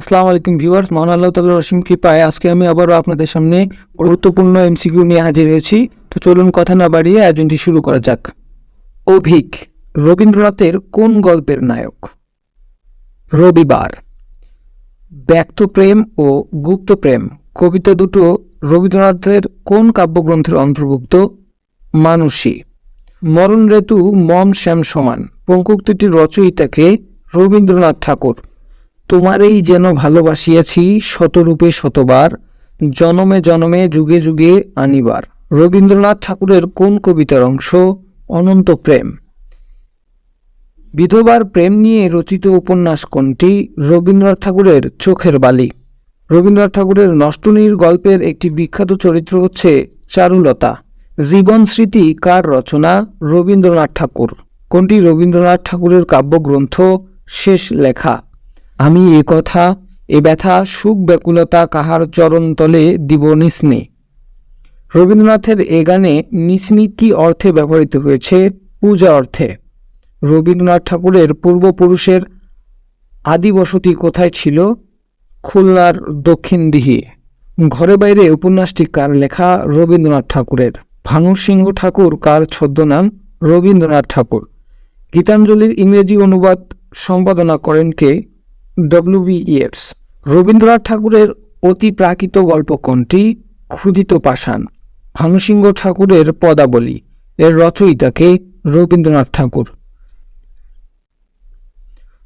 আসসালামু আলাইকুম ভিউয়ার্স, মহান আল্লাহ তাআলার অসীম কৃপায় আজকে আমি আবারও আপনাদের সামনে গুরুত্বপূর্ণ এমসিকিউ নিয়ে হাজির হয়েছি। তো চলুন কথা না বাড়িয়ে আয়োজনটি শুরু করা যাক। অভিক, রবীন্দ্রনাথের কোন গল্পের নায়ক? রবিবার, ব্যক্ত প্রেম ও গুপ্ত প্রেম, কবিতা দুটো রবীন্দ্রনাথের কোন কাব্যগ্রন্থের অন্তর্ভুক্ত? মানুষী মরণ ঋতু মম শ্যাম সমান পঙ্কুক্তিটির রচয়িতাকে রবীন্দ্রনাথ ঠাকুর। তোমারেই যেন ভালোবাসিয়াছি শতরূপে শতবার, জনমে জনমে যুগে যুগে আনিবার। রবীন্দ্রনাথ ঠাকুরের কোন কবিতার অংশ? অনন্ত প্রেম। বিধবার প্রেম নিয়ে রচিত উপন্যাস কোনটি? রবীন্দ্রনাথ ঠাকুরের চোখের বালি। রবীন্দ্রনাথ ঠাকুরের নষ্টনীর গল্পের একটি বিখ্যাত চরিত্র হচ্ছে চারুলতা। জীবন স্মৃতি কার রচনা? রবীন্দ্রনাথ ঠাকুর। কোনটি? রবীন্দ্রনাথ ঠাকুরের কাব্যগ্রন্থ শেষ লেখা। আমি এ কথা, এ ব্যথা, সুখ, ব্যাকুলতা কাহার চরণতলে দিব নিস্নে। রবীন্দ্রনাথের এ গানে নিসনি কি অর্থে ব্যবহৃত হয়েছে? পূজা অর্থে। রবীন্দ্রনাথ ঠাকুরের পূর্বপুরুষের আদি বসতি কোথায় ছিল? খুলনার দক্ষিণ দিহি ঘরে বাইরে উপন্যাসটি কার লেখা? রবীন্দ্রনাথ ঠাকুরের। ভানু সিংহ ঠাকুর কার ছদ্মনাম? রবীন্দ্রনাথ ঠাকুর। গীতাঞ্জলির ইংরেজি অনুবাদ সম্পাদনা করেন কে? ডব্লিউ বি ইয়েটস রবীন্দ্রনাথ ঠাকুরের অতি প্রাকৃত গল্প কোনটি? ক্ষুদিত পাষাণ। ভানুসিংহ ঠাকুরের পদাবলী। এর রচয়িতাকে রবীন্দ্রনাথ ঠাকুর।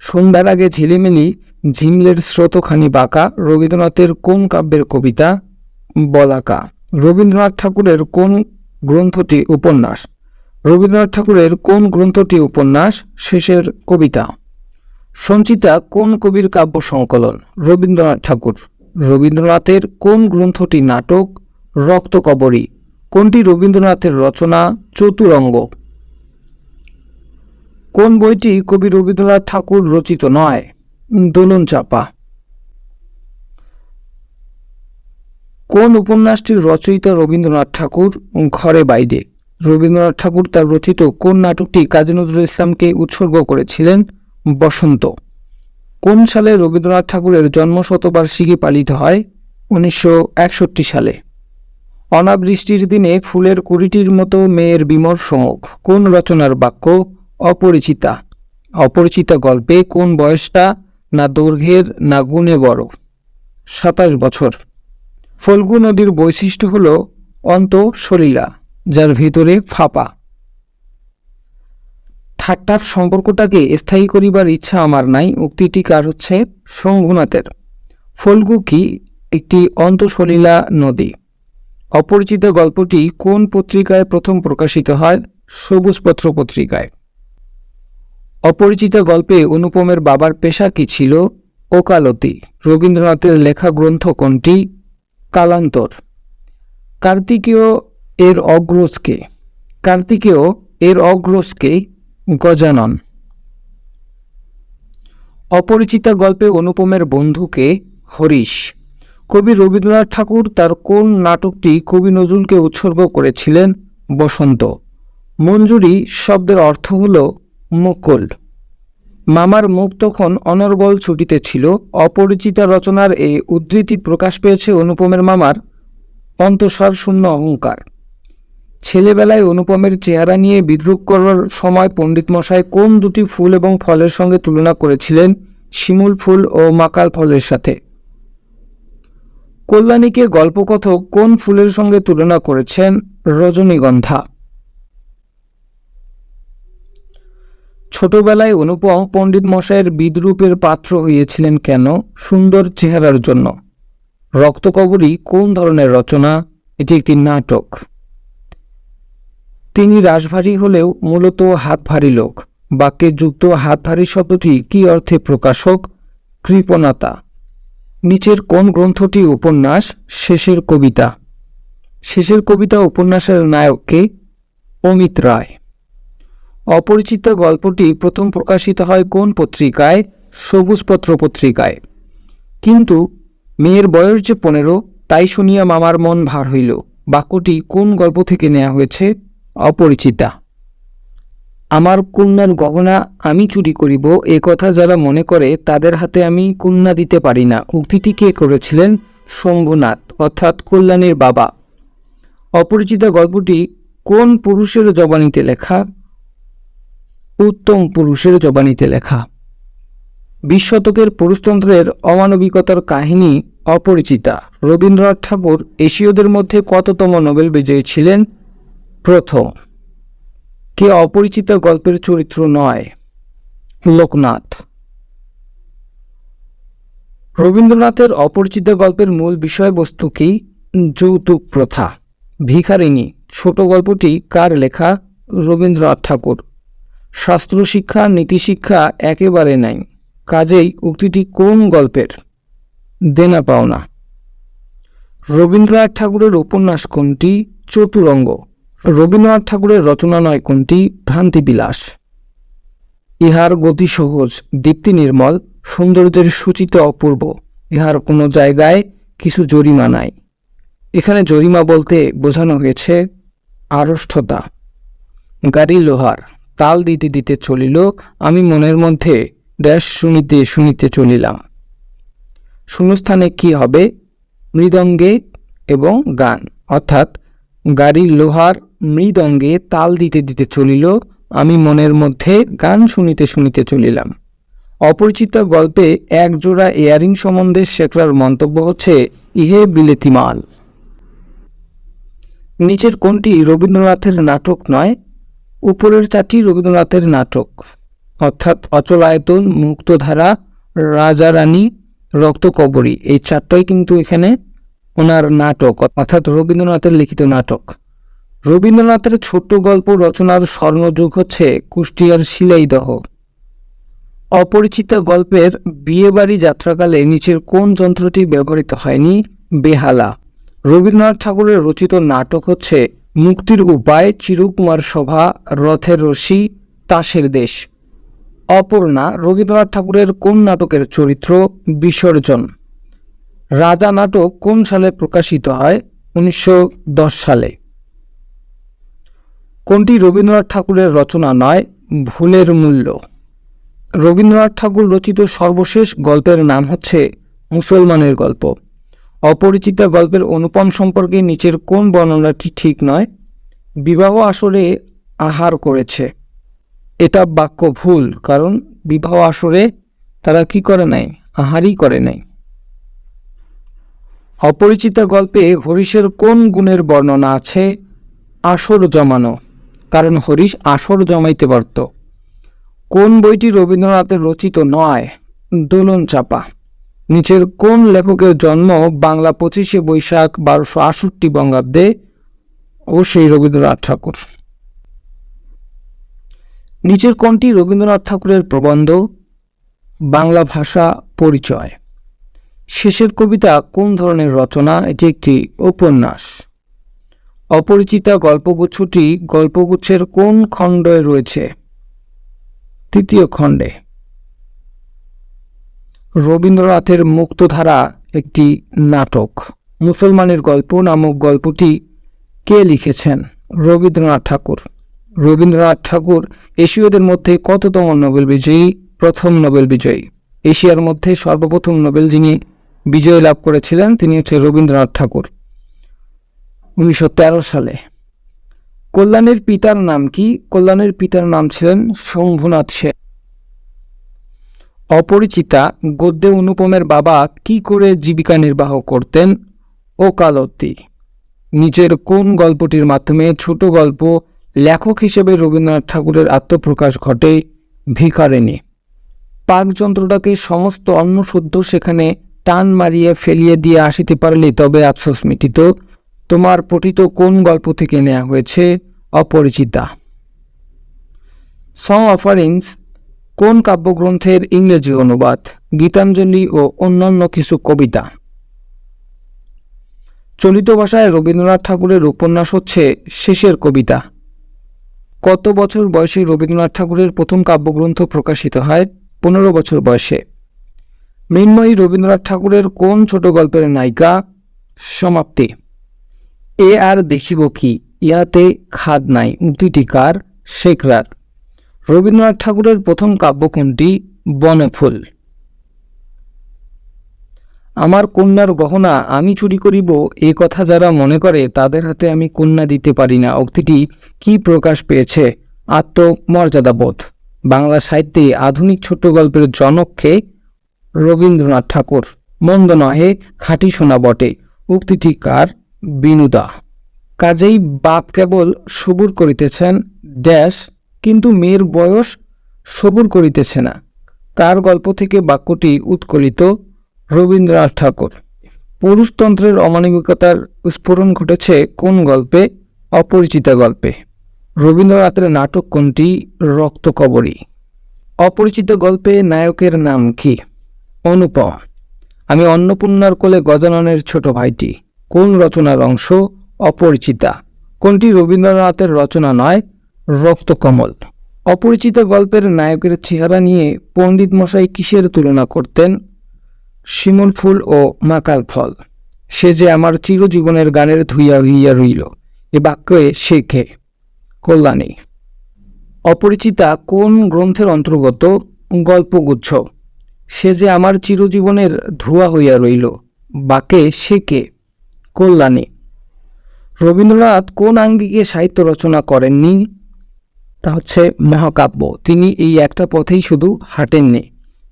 সন্ধ্যার আগে ঝিলিমিলি, ঝিমলের স্রোতখানি বাঁকা, রবীন্দ্রনাথের কোন কাব্যের কবিতা? বলাকা। রবীন্দ্রনাথ ঠাকুরের কোন গ্রন্থটি উপন্যাস? রবীন্দ্রনাথ ঠাকুরের কোন গ্রন্থটি উপন্যাস? শেষের কবিতা। সঞ্চিতা কোন কবির কাব্য সংকলন? রবীন্দ্রনাথ ঠাকুর। রবীন্দ্রনাথের কোন গ্রন্থটি নাটক? রক্তকবরী কোনটি রবীন্দ্রনাথের রচনা? চতুরঙ্গ। কোন বইটি কবি রবীন্দ্রনাথ ঠাকুর রচিত নয়? দোলন চাপা। কোন উপন্যাসটির রচয়িতা রবীন্দ্রনাথ ঠাকুর? ঘরে বাইরে। রবীন্দ্রনাথ ঠাকুর তার রচিত কোন নাটকটি কাজী নজরুল ইসলামকে উৎসর্গ করেছিলেন? বসন্ত। কোন সালে রবীন্দ্রনাথ ঠাকুরের জন্মশতবার্ষিকী পালিত হয়? উনিশশো একষট্টি সালে। অনাবৃষ্টির দিনে ফুলের কুড়িটির মতো মেয়ের বিমর্ষ মুখ। কোন রচনার বাক্য? অপরিচিতা। অপরিচিতা গল্পে কোন বয়সটা? না দৈর্ঘ্যের, না গুণে বড়। সাতাশ বছর। ফল্গু নদীর বৈশিষ্ট্য হল অন্ত সলিলা যার ভিতরে ফাঁপা। ঠাট্টার সম্পর্কটাকে স্থায়ী করিবার ইচ্ছা আমার নাই। উক্তিটি কার হচ্ছে? শঙ্ভুনাথের। ফল্গু কি একটি অন্তঃসলীলা নদী। অপরিচিত গল্পটি কোন পত্রিকায় প্রথম প্রকাশিত হয়? সবুজপত্র পত্রিকায়। অপরিচিত গল্পে অনুপমের বাবার পেশা কি ছিল? ওকালতি। রবীন্দ্রনাথের লেখা গ্রন্থ কোনটি? কালান্তর। কার্তিকেয় এর অগ্রজকে। কার্তিকেয় এর অগ্রজকে গজানন। অপরিচিতা গল্পে অনুপমের বন্ধুকে হরিশ। কবি রবীন্দ্রনাথ ঠাকুর তার কোন নাটকটি কবি নজরুলকে উৎসর্গ করেছিলেন? বসন্ত। মঞ্জুরি শব্দের অর্থ হল মুকুল। মামার মুখ তখন অনর্গল ছুটিতে ছিল। অপরিচিতা রচনার এই উদ্ধৃতি প্রকাশ পেয়েছে অনুপমের মামার অন্তঃসার শূন্য অহংকার। ছেলেবেলায় অনুপমের চেহারা নিয়ে বিদ্রুপ করার সময় পণ্ডিত মশাই কোন দুটি ফুল এবং ফলের সঙ্গে তুলনা করেছিলেন? শিমুল ফুল ও মাকাল ফলের সাথে। কল্যাণীকে গল্পকথক কোন ফুলের সঙ্গে তুলনা করেছেন? রজনীগন্ধা। ছোটবেলায় অনুপম পণ্ডিত মশাইয়ের বিদ্রুপের পাত্র হয়েছিলেন কেন? সুন্দর চেহারার জন্য। রক্তকবরী কোন ধরনের রচনা? এটি একটি নাটক। তিনি রাশভারী হলেও মূলত হাত ভারী লোক। বাক্যে যুক্ত হাত ভারী শব্দটি কি অর্থে প্রকাশক? কৃপণতা। নিচের কোন গ্রন্থটি উপন্যাস? শেষের কবিতা। শেষের কবিতা উপন্যাসের নায়ককে অমিত রায়। অপরিচিত গল্পটি প্রথম প্রকাশিত হয় কোন পত্রিকায়? সবুজপত্র পত্রিকায়। কিন্তু মেয়ের বয়স যে পনেরো, তাই শুনিয়া মামার মন ভার হইল। বাক্যটি কোন গল্প থেকে নেওয়া হয়েছে? অপরিচিতা। আমার কন্যার গহনা আমি চুরি করিব, এ কথা যারা মনে করে তাদের হাতে আমি কন্যা দিতে পারি না। উক্তিটি কে করেছিলেন? শম্ভুনাথ, অর্থাৎ কল্যাণীর বাবা। অপরিচিতা গল্পটি কোন পুরুষের জবানিতে লেখা? উত্তম পুরুষের জবানিতে লেখা। বিশ শতকের পুরুষতন্ত্রের অমানবিকতার কাহিনী অপরিচিতা। রবীন্দ্রনাথ ঠাকুর এশীয়দের মধ্যে কততম নোবেল বিজয়ী ছিলেন? প্রথম, কে অপরিচিত গল্পের চরিত্র নয়? লোকনাথ। রবীন্দ্রনাথের অপরিচিত গল্পের মূল বিষয়বস্তু কি? যৌতুক প্রথা। ভিখারিণী, ছোট গল্পটি কার লেখা? রবীন্দ্রনাথ ঠাকুর। শাস্ত্র শিক্ষা নীতিশিক্ষা একেবারে নাই। কাজেই উক্তিটি কোন গল্পের? দেনা পাওনা। রবীন্দ্রনাথ ঠাকুরের উপন্যাস কোনটি? চতুরঙ্গ। রবীন্দ্রনাথ ঠাকুরের রচনা নয় কোনটি? ভ্রান্তিবিলাস। ইহার গতি সহজ, দীপ্তি নির্মল, সৌন্দর্যের সূচিত অপূর্ব। ইহার কোনো জায়গায় কিছু জরিমা নাই। এখানে জরিমা বলতে বোঝানো হয়েছে আড়ষ্ঠতা। গাড়ি লোহার, তাল দিতে দিতে চলিল, আমি মনের মধ্যে ড্যাশ শুনিতে শুনিতে চলিলাম। শূন্যস্থানে কি হবে? মৃদঙ্গে এবং গান। অর্থাৎ গাড়ি লোহার মৃদঙ্গে তাল দিতে দিতে চলিল, আমি মনের মধ্যে গান শুনিতে শুনিতে চলিলাম। অপরিচিত গল্পে এক জোড়া এয়ারিং সম্বন্ধে শেখরার মন্তব্য হচ্ছে, ইহে বিলেতি মাল। নিচের কোনটি রবীন্দ্রনাথের নাটক নয়, উপরের চারটি রবীন্দ্রনাথের নাটক। অর্থাৎ অচলায়তন, মুক্তধারা রাজা রাজারানী, রক্তকবরী, এই চারটাই কিন্তু এখানে ওনার নাটক, অর্থাৎ রবীন্দ্রনাথের লিখিত নাটক। রবীন্দ্রনাথের ছোট্ট গল্প রচনার স্বর্ণযুগ হচ্ছে কুষ্টিয়ার শিলাইদহ। অপরিচিত গল্পের বিয়েবাড়ি যাত্রাকালে নিচের কোন যন্ত্রটি ব্যবহৃত হয়নি? বেহালা। রবীন্দ্রনাথ ঠাকুরের রচিত নাটক হচ্ছে মুক্তির উপায়, চিরকুমার সভা, রথের রশি, তাসের দেশ। অপর্ণা রবীন্দ্রনাথ ঠাকুরের কোন নাটকের চরিত্র? বিসর্জন। রাজা নাটক কোন সালে প্রকাশিত হয়? উনিশশো দশ সালে। কোনটি রবীন্দ্রনাথ ঠাকুরের রচনা নয়, ভুলের মূল্য? রবীন্দ্রনাথ ঠাকুর রচিত সর্বশেষ গল্পের নাম হচ্ছে মুসলমানের গল্প। অপরিচিত গল্পের অনুপম সম্পর্কে নিচের কোন বর্ণনাটি ঠিক নয়? বিবাহ আসরে আহার করেছে। এটা বাক্য ভুল, কারণ বিবাহ আসরে তারা কি করে নাই? আহারই করে নাই। অপরিচিতা গল্পে হরিশের কোন গুণের বর্ণনা আছে? আসর জমানো। কারণ হরিশ আসর জমাইতে পারত। কোন বইটি রবীন্দ্রনাথের রচিত নয়? দোলন চাপা। নিচের কোন লেখকের জন্ম বাংলা পঁচিশে বৈশাখ বারোশো আষট্টি বঙ্গাব্দে? ও সেই রবীন্দ্রনাথ ঠাকুর। নিচের কোনটি রবীন্দ্রনাথ ঠাকুরের প্রবন্ধ? বাংলা ভাষা পরিচয়। শেষের কবিতা কোন ধরনের রচনা? এটি একটি উপন্যাস। অপরিচিতা গল্পগুচ্ছটি গল্পগুচ্ছের কোন খণ্ডে রয়েছে? তৃতীয় খণ্ডে। রবীন্দ্রনাথের মুক্তধারা একটি নাটক। মুসলমানের গল্প নামক গল্পটি কে লিখেছেন? রবীন্দ্রনাথ ঠাকুর। রবীন্দ্রনাথ ঠাকুর এশীয়দের মধ্যে কততম নোবেল বিজয়ী? প্রথম নোবেল বিজয়ী। এশিয়ার মধ্যে সর্বপ্রথম নোবেল যিনি বিজয় লাভ করেছিলেন, তিনি হচ্ছে রবীন্দ্রনাথ ঠাকুর। উনিশশো তেরো সালে। কল্যাণের পিতার নাম কি? কল্যাণের পিতার নাম ছিলেন শম্ভুনাথ সেন। অপরিচিতা গদ্যে অনুপমের বাবা কি করে জীবিকা নির্বাহ করতেন? ওকালতি। নিচের কোন গল্পটির মাধ্যমে ছোট গল্প লেখক হিসেবে রবীন্দ্রনাথ ঠাকুরের আত্মপ্রকাশ ঘটে? ভিখারিণী। পাকযন্ত্রটাকে সমস্ত অন্ন সেখানে টান মারিয়ে ফেলিয়ে দিয়ে আসিতে পারলে তবে আফসোস মিটিত। তোমার পঠিত কোন গল্প থেকে নেওয়া হয়েছে? অপরিচিতা। সং অফারিংস কোন কাব্যগ্রন্থের ইংরেজি অনুবাদ? গীতাঞ্জলি ও অন্যান্য কিছু কবিতা। চলিত ভাষায় রবীন্দ্রনাথ ঠাকুরের উপন্যাস হচ্ছে শেষের কবিতা। কত বছর বয়সে রবীন্দ্রনাথ ঠাকুরের প্রথম কাব্যগ্রন্থ প্রকাশিত হয়? পনেরো বছর বয়সে। মৃন্ময়ী রবীন্দ্রনাথ ঠাকুরের কোন ছোট গল্পের নায়িকা? সমাপ্তি। এ আর দেখিব কি, ইয়াতে খাদ নাই উক্তিটি কার, শেখরার। রবীন্দ্রনাথ ঠাকুরের প্রথম কাব্য কোনটি? বনে ফুল আমার কন্যার গহনা আমি চুরি করিব, এ কথা যারা মনে করে তাদের হাতে আমি কন্যা দিতে পারি না। উক্তিটি কি প্রকাশ পেয়েছে? আত্মমর্যাদাবোধ। বাংলা সাহিত্যে আধুনিক ছোট্ট গল্পের জনককে রবীন্দ্রনাথ ঠাকুর। মন্দ নহে, খাঁটি শোনা বটে। উক্তিটি কার? বিনুদা। কাজেই বাপ কেবল সবুর করিতেছেন, ড্যাশ কিন্তু মেয়ের বয়স সবুর করিতেছে না। কার গল্প থেকে বাক্যটি উৎকলিত রবীন্দ্রনাথ ঠাকুর। পুরুষতন্ত্রের অমানবিকতার স্ফোরণ ঘটেছে কোন গল্পে? অপরিচিতা গল্পে। রবীন্দ্রনাথের নাটক কোনটি? রক্তকবরী অপরিচিত গল্পে নায়কের নাম কি? অনুপম। আমি অন্নপূর্ণার কোলে গজাননের ছোট ভাইটি। কোন রচনার অংশ অপরিচিতা? কোনটি রবীন্দ্রনাথের রচনা নয় রক্তকমল অপরিচিত গল্পের নায়কের চেহারা নিয়ে পণ্ডিত মশাই কিসের তুলনা করতেন? শিমুল ফুল ও মাকাল ফল। সে যে আমার চিরজীবনের গানের ধুইয়া হইয়া রইল, এ বাক্যে কে? কল্যাণী। অপরিচিতা কোন গ্রন্থের অন্তর্গত গল্পগুচ্ছ? সে যে আমার চিরজীবনের ধোয়া হইয়া রইল বাকে সে কে? কল্যাণী। রবীন্দ্রনাথ কোন আঙ্গিকে সাহিত্য রচনা করেননি? তা হচ্ছে মহাকাব্য। তিনি এই একটা পথেই শুধু হাঁটেননি।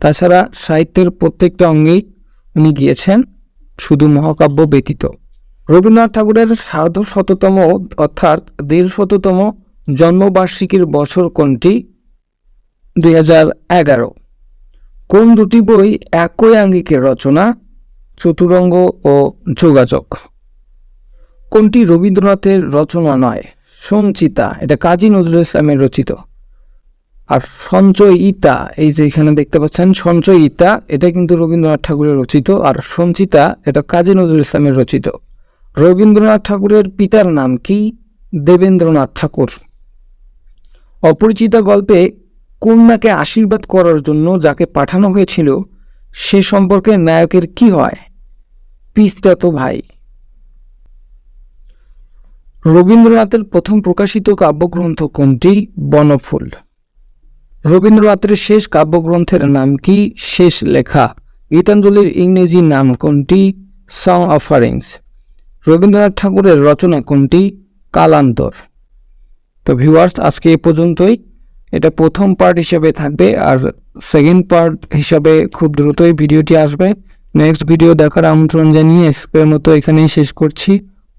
তাছাড়া সাহিত্যের প্রত্যেকটা অঙ্গেই উনি গিয়েছেন, শুধু মহাকাব্য ব্যতীত। রবীন্দ্রনাথ ঠাকুরের সার্ধ শততম অর্থাৎ দেড় শততম জন্মবার্ষিকীর বছর কোনটি? দুই হাজার এগারো। কোন দুটি বই একই আঙ্গিকের রচনা? চতুরঙ্গ ও যোগাযোগ। কোনটি রবীন্দ্রনাথের রচনা নয়? সঞ্চিতা এটা কাজী নজরুল ইসলামের রচিত। আর সঞ্চয় ইতা, এই যে এখানে দেখতে পাচ্ছেন সঞ্চয় ইতা, এটা কিন্তু রবীন্দ্রনাথ ঠাকুরের রচিত। আর সঞ্চিতা এটা কাজী নজরুল ইসলামের রচিত। রবীন্দ্রনাথ ঠাকুরের পিতার নাম কি? দেবেন্দ্রনাথ ঠাকুর। অপরিচিতা গল্পে কন্যাকে আশীর্বাদ করার জন্য যাকে পাঠানো হয়েছিল, সে সম্পর্কে নায়কের কি হয়? পিস্তাতো ভাই। রবীন্দ্রনাথের প্রথম প্রকাশিত কাব্যগ্রন্থ কোনটি? বনফুল। রবীন্দ্রনাথের শেষ কাব্যগ্রন্থের নাম কি? শেষ লেখা। গীতাঞ্জলির ইংরেজি নাম কোনটি? সং অফারিংস রবীন্দ্রনাথ ঠাকুরের রচনা কোনটি? কালান্তর। তো ভিউয়ার্স আজকে এ পর্যন্তই। এটা প্রথম পার্ট হিসেবে থাকবে আর সেকেন্ড পার্ট হিসাবে খুব দ্রুতই ভিডিওটি আসবে। নেক্সট ভিডিও দেখার আমন্ত্রণ জানিয়ে আজকের মতো এখানেই শেষ করছি।